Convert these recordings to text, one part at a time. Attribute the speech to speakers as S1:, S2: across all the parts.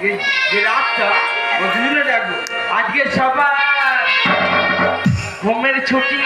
S1: যে- রাতটা ও দুজনে ডাকবো আজকে সবার ঘুমের ছুটি।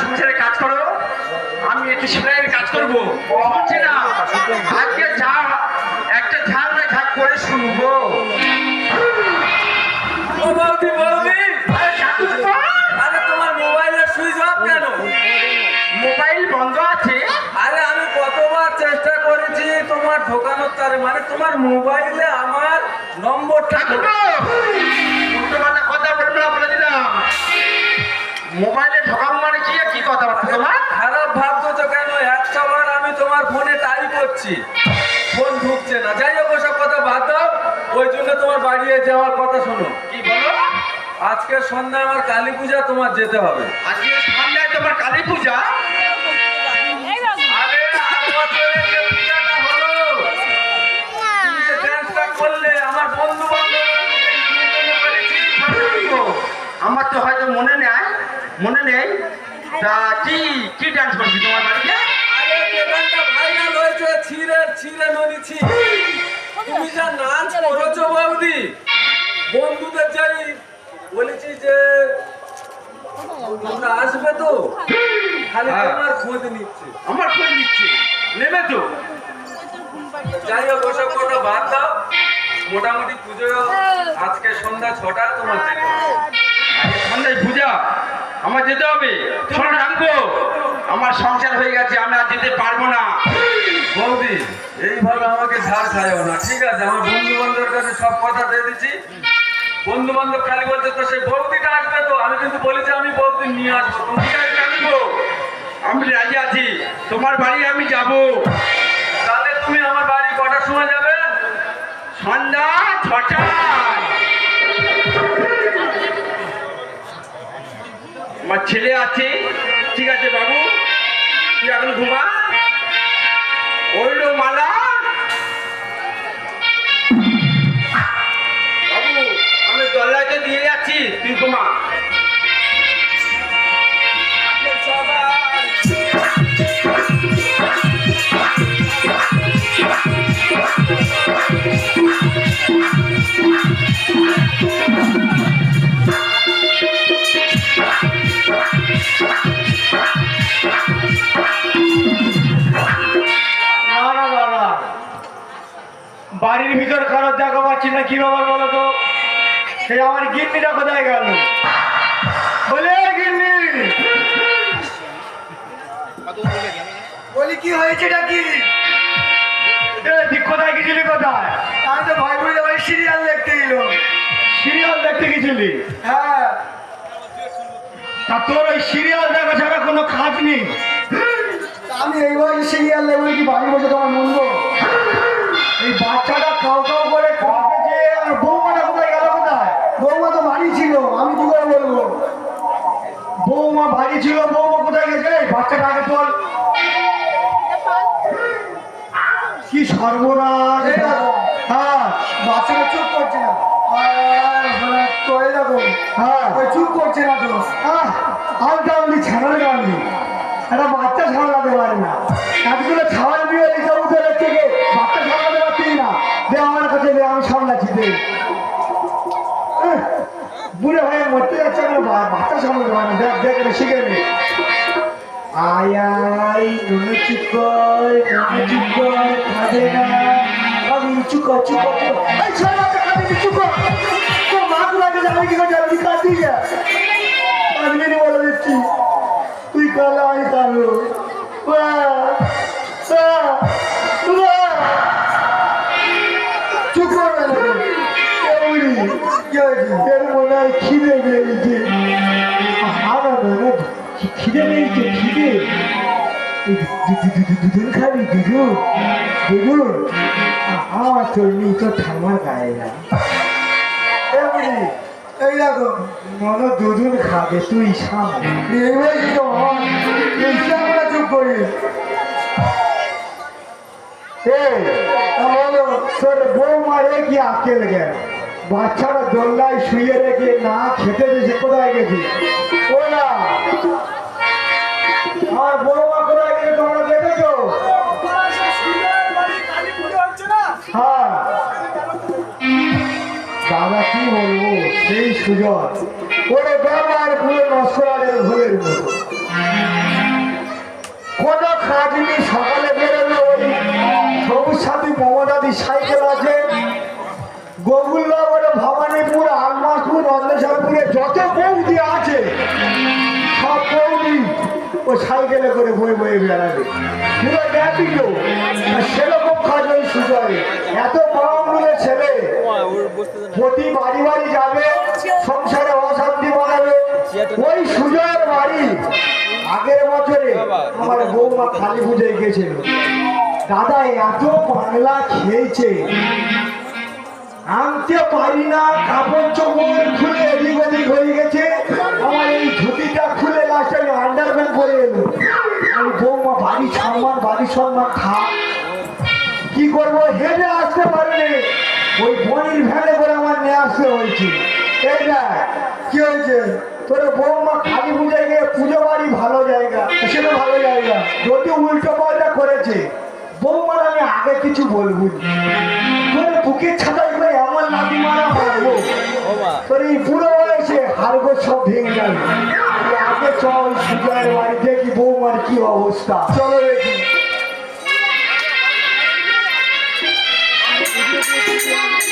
S1: সংসারে কাজ করো আমি একটু সেলাইয়ের কাজ করব। বলছে না আজকে যা একটা ঝাল না ঝাল করে শুনব।
S2: তোমার মোবাইলের সুইচ অফ কেন?
S1: মোবাইল বন্ধ আছে?
S2: আরে আমি কতবার চেষ্টা করেছি তোমার ঢোকানোর তারে মানে তোমার মোবাইলে আমার নম্বরটা
S1: কথা বলবে না বলে দিলাম। মোবাইলে ঢোকাবো মানে কি কি কথা তোমার?
S2: খারাপ ভাবছ তো কেন? একশো বার আমি তোমার ফোনে টাই করছি। ফোন ঢুকছে না। যাই হোক ওসব কথা বাদ দাও। ওই জন্য তোমার বাড়িয়ে যাওয়ার কথা শোনো।
S1: কি বলো?
S2: আজকে সন্ধ্যায় আমার কালী পূজা তোমার যেতে হবে।
S1: আজকে সন্ধ্যায় তোমার কালী পূজা?
S2: আমার বন্ধু বান্ধব
S1: আমার তো হয়তো মনে নেই মনে নেই। তা কি কি ডান্স করবি তোমার বাড়িতে?
S2: আরে যে ভাইরাল হয়েছে ছিঁড়ে ছিঁড়ে নদীছি তুমি যা নাচ করেছ বৌদি বন্ধুদের যাই বলেছি যে তোমরা আসবে তো খালি
S1: হ্যাঁ।
S2: তোমার খোঁজ নিচ্ছে।
S1: আমার ফোন দিচ্ছে নেবে তো।
S2: যাই হোক ওসব কথা বাদ দাও। মোটামুটি পুজো আজকে সন্ধ্যা ছটা তোমার
S1: সন্ধ্যায় পূজা? আমার যেতে হবে। শোনো রাখব আমার সংসার হয়ে গেছে আমি আর যেতে পারব না।
S2: বৌদি এইভাবে আমাকে ঝাড় খাইও না ঠিক আছে? আমার বন্ধু বান্ধবের কাছে সব কথা দিয়ে দিচ্ছি। বন্ধু বান্ধব খালি বলছে তো সেই বৌদিটা আসবে তো? আমি কিন্তু বলেছি আমি বৌদি নিয়ে আসব। তুমি
S1: রাখব আমি রাজি আছি। তোমার বাড়ি আমি যাব।
S2: তাহলে তুমি আমার বাড়ি কটার সময় যাবে?
S1: সন্ধ্যা ছটায়। ছেলে আছে। ঠিক আছে বাবু, তুই এখন ঘুমা। ওইলো মালা। বাবু, আমি দল্লাকে দিয়ে যাচ্ছি, তুই ঘুমা।
S3: না বাড়ির ভিতর কারও দেখা পাচ্ছি না কি ব্যাপার বলো তো? সেই আমার গিন্নিটা কোথায় গেল। বলে গিন্নি!
S4: বলি কি হয়েছে নাকি?
S3: এ, কোথায় গেছিলি কোথায়?
S4: আমি তো ভাই বোনের বাড়ি সিরিয়াল দেখতে গেল
S3: সিরিয়াল দেখতে গেছিলি?
S4: হ্যাঁ।
S3: তা তোর ওই সিরিয়াল দেখা ছাড়া কোনো কাজ নেই?
S4: আমি এই বয়সে সিরিয়াল দেখব কি বাড়ি বসে তোমার মনবো?
S3: এই বাচ্চাটা কাউ কাউ করে কাঁদছে আর বৌমাটা কোথায় গেল কোথায়?
S4: বৌমা তো বাড়ি ছিল আমি কি করে বলব?
S3: বৌমা বাড়ি ছিল বৌমা কোথায় গেছে? বাচ্চাটা আগে তোর কি সর্বনাশ। হ্যাঁ।
S4: বাচ্চাটা চুপ করছে না। তো এই
S3: হ্যাঁ।
S4: ওই চুপ করছে না তো।
S3: উনি ছাড়ার গান্ধী একটা বাচ্চা সামলাতে পারে না। এতগুলো খাওয়ার দিয়ে দিতে উঠে থেকে বাচ্চা সামলাতে পারছি না। দে আমার কাছে আমি সামলাচ্ছি দে বুড়ে হয়ে মরতে যাচ্ছে আমার বাচ্চা সামলাতে পারে না। দেখ দেখ, এটা শিখে নে। আয় আয় কর নুনু চুপ কর, কাঁদে না। আমি চুপ কর। এই ছেলে লাগে আমি কি করে জানি কাঁদি দুদিন খাবি দুদুন দুদুন আমার নি তোর ঠাম্মার গায়ে না এই দেখো মনে দুদিন খাবে তুই সামনে তো কি আকেল গেল বাচ্চারা দোল্লায় শুয়ে রেখে না খেতে দিয়েছে কোথায় গেছি ও না আমার বলব সেই সুযোগ। ওরে ব্যবহার পুরো নস্করালের ভুলের মতো কোনো কাজ সকালে বেরোলো সবুজ সাথী মমতাদি সাইকেল আছে। গোকুলনগরে ভবানীপুর আলমাসপুর অন্দেশ্বরপুরে যত বৌদি আছে, সব বৌদি ও সাইকেলে করে বয়ে বয়ে বেড়াবে। পুরো ন্যাপিল সেরকম কাজ ওই সুজয়ে এত ছেলে। প্রতি বাড়ি বাড়ি যাবে সংসারে অশান্তি বানাবে ওই সুজয়ের বাড়ি আগের বছরে আমার বৌমা কালী পুজোয় গেছিল। দাদা এত বাংলা খেয়েছে। আনতে পারি না কাপড় চোপড় খুলে এদিক ওদিক হয়ে গেছে। আমার এই ধুতিটা খুলে লাস্টে আমি আন্ডারপ্যান্ট পরে এলো আমি বৌমা বাড়ি সম্মান বাড়ি সম্মান খা কি করব? হেঁটে আসতে পারেনি। ওই বনির ভ্যানে করে আমার নিয়ে আসতে হয়েছে। এই কি হয়েছে? তোর বৌমা কালী পুজোয় গিয়ে পুজো বাড়ি ভালো জায়গা সেটা ভালো জায়গা। যদি উল্টো পাল্টা করেছে। বৌমার আমি আগে কিছু বলব। তোর বুকের ছাতাই করে এমন লাঠি মারা মারবো। তোর এই বুড়ো বয়সে হাড়গো সব ভেঙে যাবে আগে চল সুজয়ের বাড়ি দেখি বৌমার কি অবস্থা। চলো দেখি।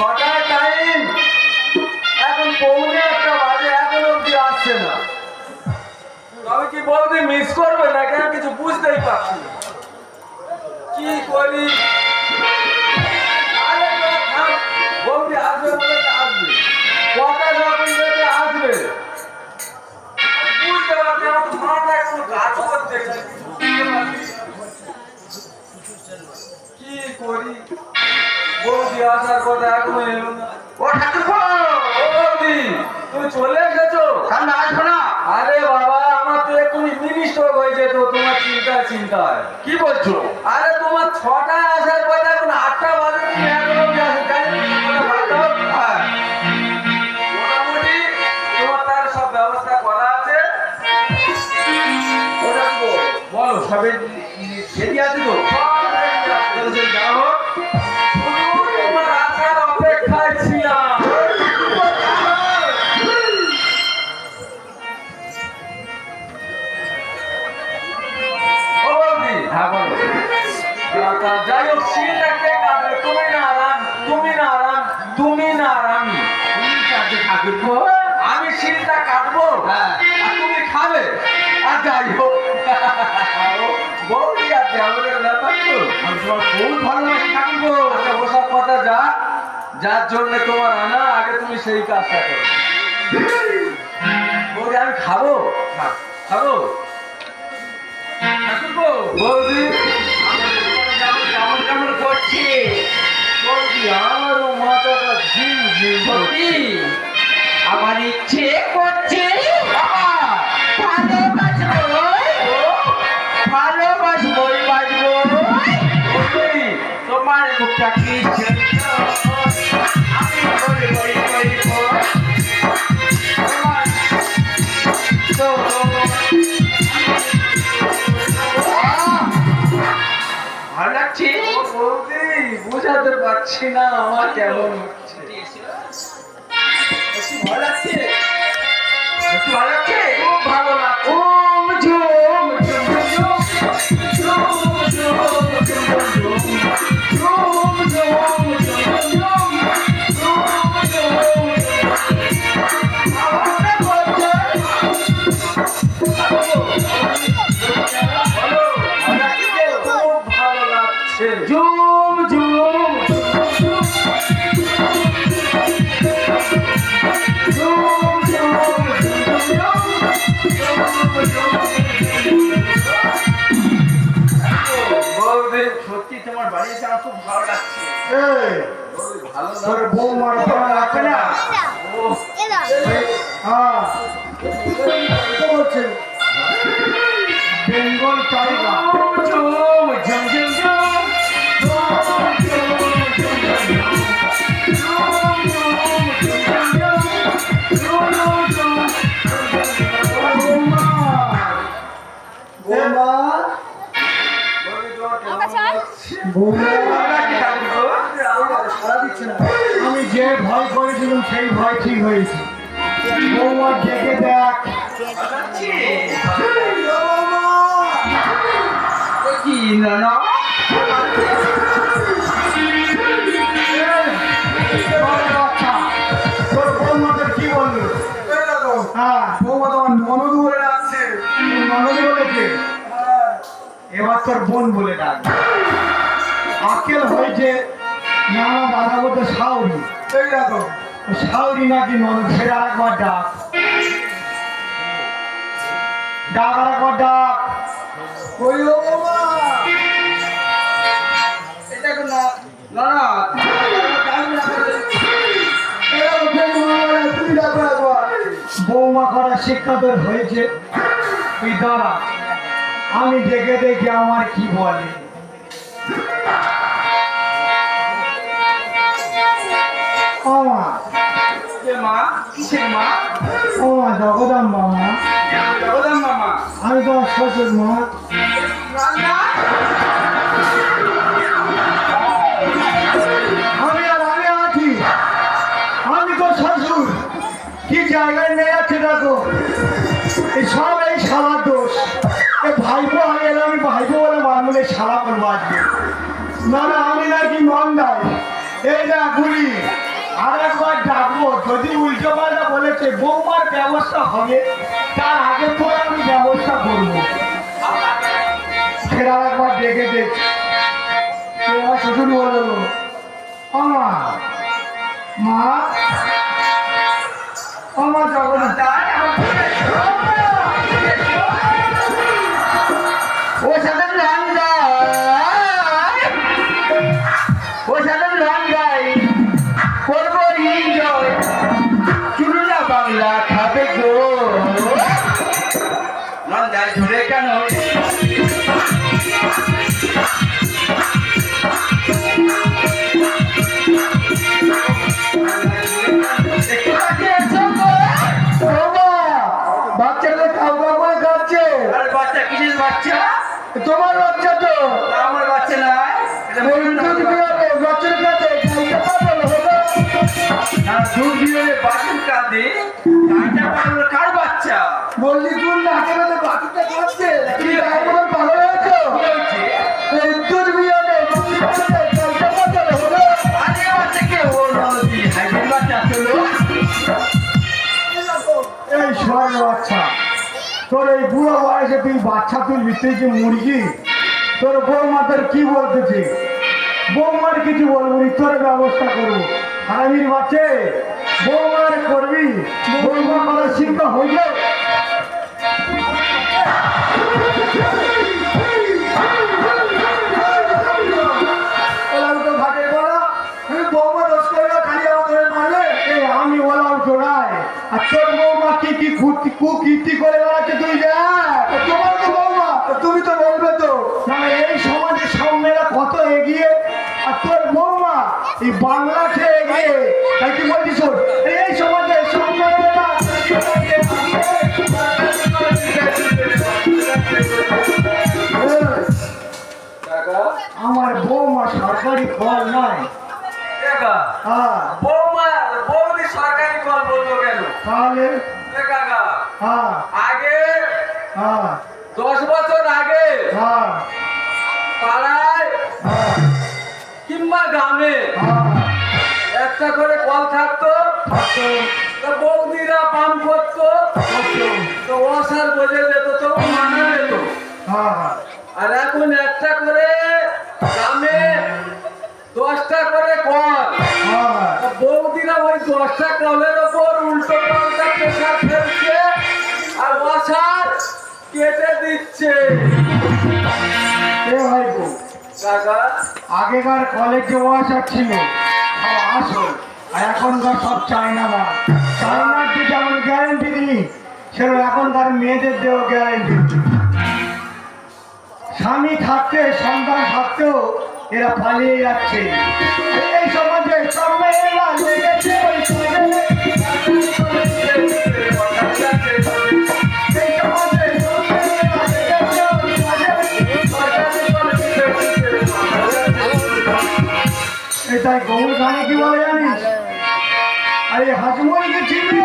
S2: ছটার টাইম এখন পৌনে একটা বাজে এখন আসছে না। আমি কি বৌদি মিস করবে নাকি? আমি কিছু বুঝতেই পারছি কি করি। বৌদি আসবে বলে আসবে। কথা আসবে বুঝতে পারছি আমার তো মাথায় কোনো কাজ না, না। কি করি? কথা হয়ে তোমার
S1: কি বলছো
S2: আরে তোমার ছটায় আসার পরে এখন আটটা বাজে? হ্যাঁ। সব ব্যবস্থা করা আছে বলো
S1: সবে রেডি আছে তো
S2: সব
S1: হোক
S2: তোমার
S1: বহুত ভালোবাসি
S2: আচ্ছা ওসব কথা যা যার জন্য তোমার আনা আগে তুমি সেই কাজটা করো। বৌদি আমি খাব। খাব? বৌদি?
S1: যেমন কেমন করছি?
S2: বৌদি আমারও মাথাটা ঝিম ঝিম
S1: সত্যি? আমার ইচ্ছে করছে? ভালোবাসবো তোমার মুখটা কি আমি তোমার ভালো লাগছে?
S2: বৌদি বুঝাতে পারছি না আমার কেমন হচ্ছে
S1: ভালো লাগছে ভালো লাগছে।
S2: খুব ভালো লাগছে।
S3: আমি যে ভয় করেছিলাম সেই ভয় ঠিক হয়েছে। বৌমা দেখে দেখ।
S1: কি না না
S3: তোর বৌমাদের কি বলল? হ্যাঁ। বলেছে? এবার তোর বোন বলে ডাক। আকেল হয়েছে নানা দাদা বলতে সাউরি
S2: এই দেখো
S3: সাউরি নাকি ননদ সেটা একবার ডাক। ডাক আর একবার ডাক।
S4: ওই ও বৌমা
S1: এটা কোন না না
S4: বৌমা, তুমি
S3: বৌমা করা শিক্ষা তোর হয়েছে। তুই দাঁড়া আমি দেখে দেখে আমার কি বলে?
S1: মা? কিসের মা?
S3: ওমা জগদম্বা মা
S1: জগদাম মামা।
S3: আমি তোমার শ্বশুর মা। আমি আর আমি আছি। আমি তো শ্বশুর। কি জায়গায় নিয়ে যাচ্ছে দেখো? এই সব বলেছে বৌমার ব্যবস্থা হবে, তার আগে পরে আমি ব্যবস্থা করব। আর একবার ডেকে দেখ তোমার শ্বশুর বলল মা
S1: পাগল কার বাচ্চা?
S3: বললি তুই নাকে বেঁধে বাচ্চাটা খাচ্ছে কি ভালো হয়েছে?
S1: কি হয়েছে?
S3: এই তোর বিয়েতে বাচ্চার কাছে কাউকে পাঠালো হলো।
S1: আরে বাচ্চা কে ও নদী হাইব্রিড বাচ্চা চলো
S3: এই স্বর্ণ বাচ্চা তোর এই বুড়ো বয়সে তুই বাচ্চা তুলবি তুই কি মুরগি? তোর বৌমা তোর কি বলতেছে বৌমার কিছু বলব তোর ব্যবস্থা করব। হারামির বাচ্চে? বৌমার করবি বৌমা করার শিল্প হইল।
S4: আমি তো জোড়ায়। আর তোর বৌমা করে
S3: ওলাও কি কি কুকীর্তি করে তাহলে
S2: আগে দশ বছর আগে পাড়ায় কিংবা গ্রামে একটা করে কল থাকতো বৌদিরা পান করতো। তো অসার বোঝে যেত তো মানা যেত।
S3: আগেকার কলেজে ওয়াশার ছিল। আসল। আর এখনকার সব চায়না না চায়নার যে যেমন গ্যারেন্টি দিই সেরকম এখনকার মেয়েদের দেওয়া গ্যারেন্টি স্বামী থাকতে, সন্তান থাকতেও এরা পালিয়ে যাচ্ছে। এই সমাজে সব মেয়েরা এটাই গৌর গানে কি বলে জানিস? আরে চিবিয়ে খাবে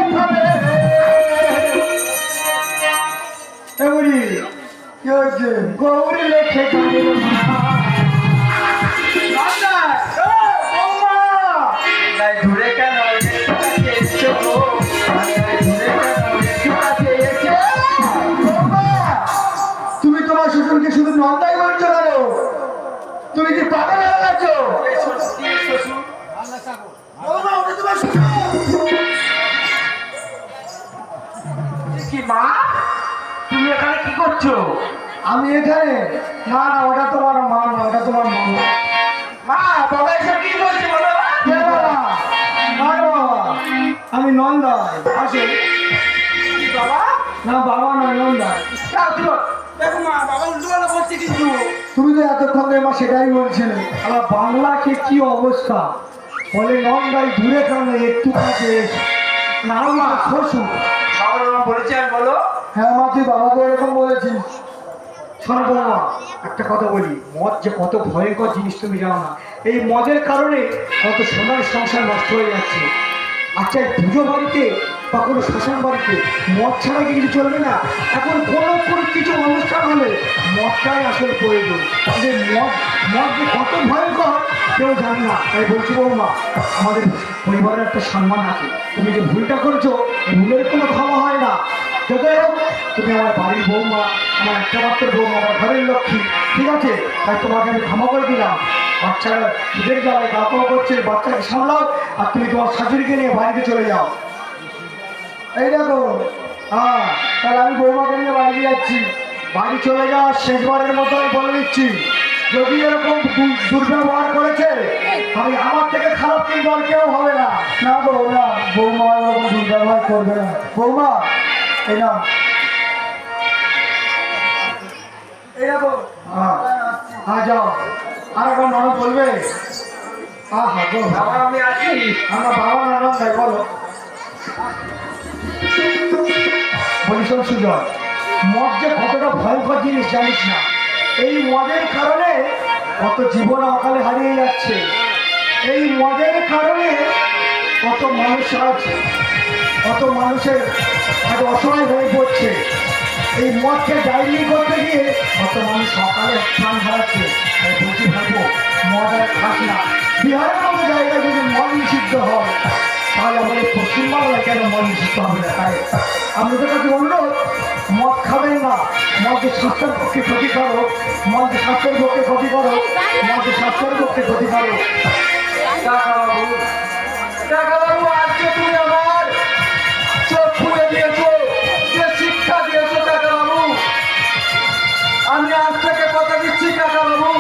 S3: আমি এখানে? না না ওটা তোমার মা না ওটা তোমার মা।
S1: মা বাবা এসব কি বলছে বলো?
S3: আমি আসে।
S1: কি বাবা?
S3: না বাবা নয়
S1: দেখো মা বাবা করছে কিন্তু
S3: তুমি তো এতক্ষণ ধরে মা সেটাই বলছিলে। আমার বাংলাকে কি অবস্থা? বলে নন্দাই দূরে কেন একটু কাছে। না মা। শ্বশুর
S1: বাবা বলো।
S3: হ্যাঁ মা তুই বাবাকে এরকম বলেছিস। একটা কথা বলি, মদ যে কত ভয়ঙ্কর জিনিস তুমি জানো না। এই মদের কারণে কত সোনার সংসার নষ্ট হয়ে যাচ্ছে। আচ্ছা এই পুজো বাড়িতে বা কোনো শ্মশান বাড়িতে মদ ছাড়া কি কিছু চলবে না? এখন কোনো কোনো কিছু অনুষ্ঠান হলে মদটাই আসলে প্রয়োজন। যে মদ মদ যে কত ভয়ঙ্কর, কেউ জানে না। তাই বলছি বৌমা, আমাদের পরিবারের একটা সম্মান আছে। তুমি যে ভুলটা করছ ভুলের কোনো ক্ষমা হয় না। তুমি আমার বাড়ির বৌমা, আমার একটা মাত্র বৌমা, আমার ঘরের লক্ষ্মী, ঠিক আছে? তাই তোমাকে আমি ক্ষমা করে দিলাম। বাচ্চারা সুদের জ্বালায় গাপা করছে, বাচ্চাকে সামলাও, আর তুমি তোমার শাশুড়িকে নিয়ে বাড়িতে চলে যাও। এই দেখো হ্যাঁ তাহলে আমি বৌমাকে নিয়ে বাড়ি যাচ্ছি। বাড়ি চলে যাওয়ার শেষবারের মতো আমি বলে দিচ্ছি, যদি এরকম দুর্ব্যবহার করেছে আমি আমার থেকে খারাপ কিন্তু আর কেউ হবে না। না না, বৌমা এরকম দুর্ব্যবহার করবে না। বৌমা এই না এই দেখো হ্যাঁ। হ্যাঁ যাও। আর এখন নরম বলবে। হ্যাঁ হ্যাঁ গো
S1: বাবা। আমি আছি।
S3: আমার বাবা নারায়ণ তাই বলো। বলি সুজন মদ যে কতটা ভয়ঙ্কর জিনিস জানিস না? এই মদের কারণে কত জীবন অকালে হারিয়ে যাচ্ছে। এই মদের কারণে কত মানুষ আজ কত মানুষের আজ অসহায় হয়ে পড়ছে। এই মদকে ডাইনি করতে গিয়ে কত মানুষ সকালে প্রাণ হারাচ্ছে। তাই বলছি ভাবো মদ আর খাস না। বিহারের মতো জায়গায় যদি মদ নিষিদ্ধ হয়, তাহলে আমাদের পশ্চিমবাংলায় কেন মদ নিষিদ্ধ হবে না? তাই আপনাদের কাছে অনুরোধ, মদ খাবেন না। মদের স্বাস্থ্যের পক্ষে ক্ষতি ক্ষতিকারক মদের স্বাস্থ্যের পক্ষে ক্ষতি ক্ষতিকারক মদের স্বাস্থ্যের পক্ষে ক্ষতিকারক
S2: কাকাবাবু কাকাবাবু, আজকে তুমি আমার আমি আজ থেকে কথা দিচ্ছি কাকাবাবু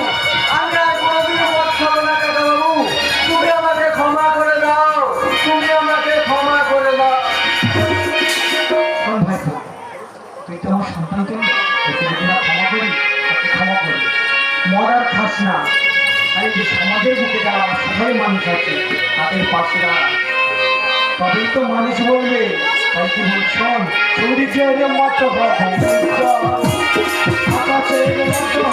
S2: আমি আর কোনোদিন মদ খাব না কাকাবাবু তুমি আমাকে ক্ষমা করে দাও। তুমি আমাকে ক্ষমা করে দাও।
S3: তুই তো আমার সন্তান তো তোকে যদি না ক্ষমা করি মরার খাস আরে যে সমাজের অসহায় মানুষ আছে, তাদের পাশে দাঁড়া। তো মানুষ বলবে সূর্যের মতো আকাশের মতো